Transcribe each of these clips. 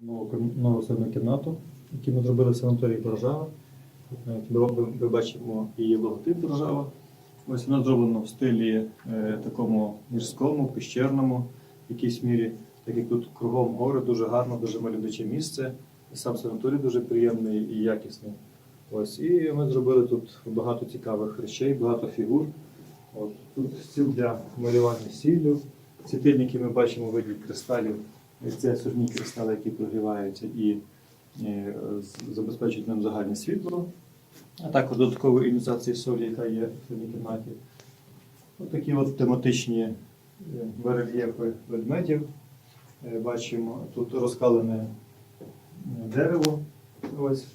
нову, нову кімнату, яку ми зробили в санаторії Боржава. Ми, ми, бачимо її логотип Боржава. Ось вона зроблена в стилі е, такому гірському, пещерному, в якійсь мірі, так як тут кругом гори, дуже гарно, дуже мальовниче місце. І сам санаторій дуже приємний і якісний. Ось, і ми зробили тут багато цікавих речей, багато фігур. От, тут стіл для малювання сіллю. Світильники ми бачимо виді кристалів. Це сужні кристали, які прогріваються і е, забезпечують нам загальне світло. А також додаткова іонізація солі, яка є в цій кімнаті. Ось такі от тематичні е, барельєфи ведмедів. Е, Бачимо тут розкалене дерево. Ось.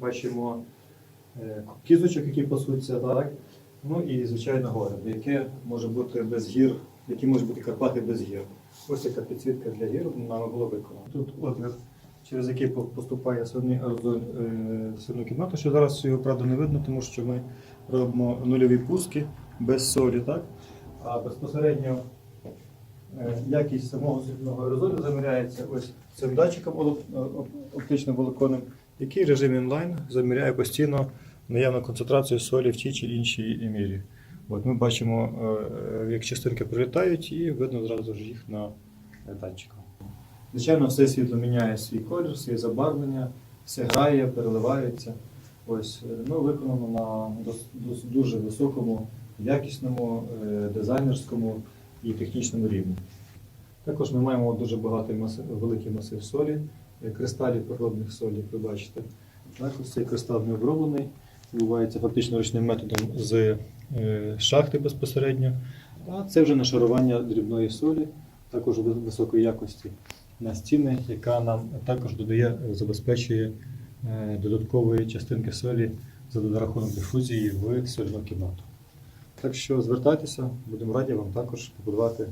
Бачимо кізочок, які пасуться, так? Ну і, звичайно, гори, яке може бути без гір, які можуть бути Карпати без гір. Ось яка підсвітка для гір нами було виконано. Тут отвір, через який поступає аерозоль е, сольну кімнату, що зараз його правда не видно, тому що ми робимо нульові пуски без солі, так? А безпосередньо е, якість самого сольного аерозолю заміряється ось цим датчиком олоп- оп- оптичним волоконом, який в режимі онлайн заміряє постійно наявну концентрацію солі в тій чи іншій мірі. От ми бачимо, е, як частинки прилітають, і видно зразу ж їх на е, датчиках. Звичайно, все світло міняє свій колір, своє забарвлення, все грає, переливається. Ось, е, ну, виконано на дуже високому, якісному, е, дизайнерському і технічному рівні. Також ми маємо дуже багатий масив, великий масив солі, е, кристалів природних солі, як ви бачите. Так, ось цей кристал не оброблений, відбувається фактично ручним методом з е, шахти безпосередньо. А це вже нашарування дрібної солі, також високої якості на стіни, яка нам також додає, забезпечує е, додаткової частинки солі за рахунок дифузії в сольну кімнату. Так що звертайтеся, будемо раді вам також побудувати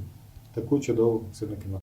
таку чудову сильну кімнату.